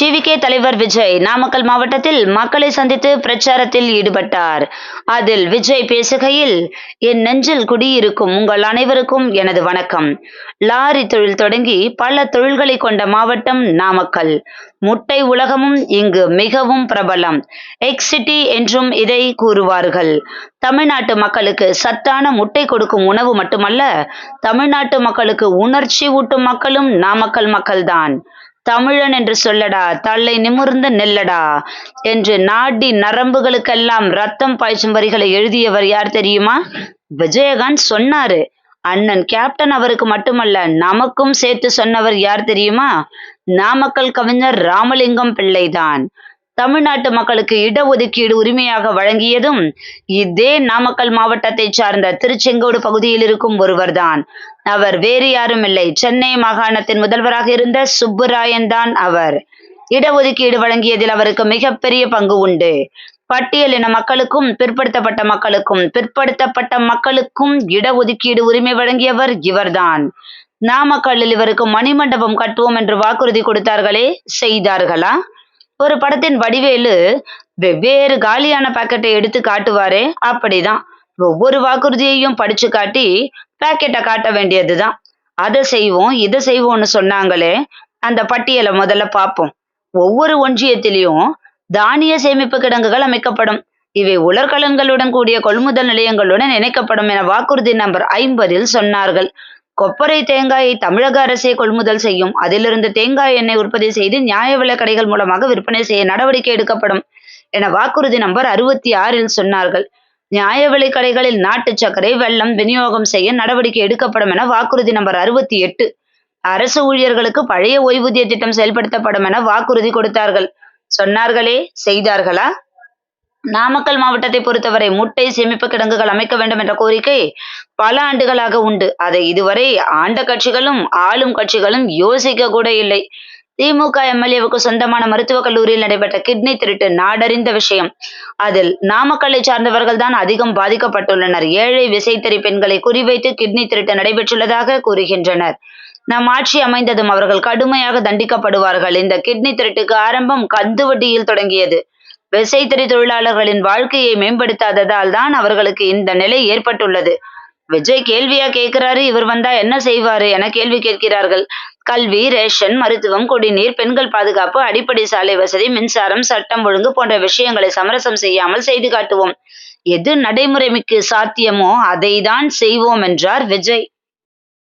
TVK தலைவர் விஜய் நாமக்கல் மாவட்டத்தில் மக்களை சந்தித்து பிரச்சாரத்தில் ஈடுபட்டார். அதில் விஜய் பேசுகையில் என் நெஞ்சில் குடியிருக்கும் உங்கள் அனைவருக்கும் எனது வணக்கம். லாரி தொழில் தொடங்கி பல தொழில்களை கொண்ட மாவட்டம் நாமக்கல். முட்டை உலகமும் இங்கு மிகவும் பிரபலம். எக்ஸிட்டி என்றும் இதை கூறுவார்கள். தமிழ்நாட்டு மக்களுக்கு சத்தான முட்டை கொடுக்கும் உணவு மட்டுமல்ல தமிழ்நாட்டு மக்களுக்கு உணர்ச்சி ஊட்டும் மக்களும் நாமக்கல் மக்கள்தான். தமிழன் என்று சொல்லடா தலை நிமிர்ந்து நெல்லடா என்று நாடி நரம்புகளுக்கெல்லாம் ரத்தம் பாய்ச்சும் வரிகளை எழுதியவர் யார் தெரியுமா? விஜயகாந்த் சொன்னாரு. அண்ணன் கேப்டன் அவருக்கு மட்டுமல்ல நமக்கும் சேர்த்து சொன்னவர் யார் தெரியுமா? நாமக்கல் கவிஞர் ராமலிங்கம் பிள்ளைதான். தமிழ்நாட்டு மக்களுக்கு இடஒதுக்கீடு உரிமையாக வழங்கியதும் இதே நாமக்கல் மாவட்டத்தை சார்ந்த திருச்செங்கோடு பகுதியில் இருக்கும் ஒருவர்தான். அவர் வேறு யாரும் இல்லை. சென்னை மாகாணத்தின் முதல்வராக இருந்த சுப்புராயன் தான் அவர். இடஒதுக்கீடு வழங்கியதில் அவருக்கு மிகப்பெரிய பங்கு உண்டு. பட்டியலின மக்களுக்கும் பிற்படுத்தப்பட்ட மக்களுக்கும் பிற்படுத்தப்பட்ட மக்களுக்கும் இடஒதுக்கீடு உரிமை வழங்கியவர் இவர்தான். நாமக்கல்லில் இவருக்கு மணிமண்டபம் கட்டுவோம் என்று வாக்குறுதி கொடுத்தார்களே செய்தார்களா? ஒரு படத்தின் வடிவேலு வெவ்வேறு காலியான பாக்கெட்டை எடுத்து காட்டுவாரே அப்படிதான். ஒவ்வொரு வாக்குறுதியையும் படிச்சு காட்டி பாக்கெட்டை காட்ட வேண்டியதுதான். அதை செய்வோம் இதை செய்வோம்னு சொன்னாங்களே அந்த பட்டியலை முதல்ல பார்ப்போம். ஒவ்வொரு ஒன்றியத்திலையும் தானிய சேமிப்பு கிடங்குகள் அமைக்கப்படும். இவை உலர்கலன்களுடன் கூடிய கொள்முதல் நிலையங்களுடன் இணைக்கப்படும் என வாக்குறுதி நம்பர் ஐம்பதில் சொன்னார்கள். கொப்பரை தேங்காயை தமிழக அரசே கொள்முதல் செய்யும். அதிலிருந்து தேங்காய் எண்ணெய் உற்பத்தி செய்து நியாய விலை கடைகள் மூலமாக விற்பனை செய்ய நடவடிக்கை எடுக்கப்படும் என வாக்குறுதி நம்பர் அறுபத்தி ஆறில் சொன்னார்கள். நியாய விலைக்கடைகளில் நாட்டு சர்க்கரை வெள்ளம் விநியோகம் செய்ய நடவடிக்கை எடுக்கப்படும் என வாக்குறுதி நம்பர் அறுபத்தி எட்டு. அரசு ஊழியர்களுக்கு பழைய ஓய்வூதிய திட்டம் செயல்படுத்தப்படும் என வாக்குறுதி கொடுத்தார்கள். சொன்னார்களே செய்தார்களா? நாமக்கல் மாவட்டத்தை பொறுத்தவரை முட்டை சேமிப்பு கிடங்குகள் அமைக்க வேண்டும் என்ற கோரிக்கை பல ஆண்டுகளாக உண்டு. அதை இதுவரை ஆண்ட கட்சிகளும் ஆளும் கட்சிகளும் யோசிக்க கூட இல்லை. திமுக எம்எல்ஏவுக்கு சொந்தமான மருத்துவக் கல்லூரியில் நடைபெற்ற கிட்னி திருட்டு நாடறிந்த விஷயம். அதில் நாமக்கல்லை சார்ந்தவர்கள் தான் அதிகம் பாதிக்கப்பட்டுள்ளனர். ஏழை விசைத்தறி பெண்களை குறிவைத்து கிட்னி திருட்டு நடைபெற்றுள்ளதாக கூறுகின்றனர். நம் ஆட்சி அமைந்ததும் அவர்கள் கடுமையாக தண்டிக்கப்படுவார்கள். இந்த கிட்னி திருட்டுக்கு ஆரம்பம் கந்து வட்டியில் தொடங்கியது. விசைத்தறி தொழிலாளர்களின் வாழ்க்கையை மேம்படுத்தாததால் தான் அவர்களுக்கு இந்த நிலை ஏற்பட்டுள்ளது. விஜய் கேள்வியா கேட்கிறாரு இவர் வந்தா என்ன செய்வாரு என கேள்வி கேட்கிறார்கள். கல்வி ரேஷன் மருத்துவம் குடிநீர் பெண்கள் பாதுகாப்பு அடிப்படை சாலை வசதி மின்சாரம் சட்டம் ஒழுங்கு போன்ற விஷயங்களை சமரசம் செய்யாமல் செய்து காட்டுவோம். எது நடைமுறைமைக்கு சாத்தியமோ அதை தான் செய்வோம் என்றார் விஜய்.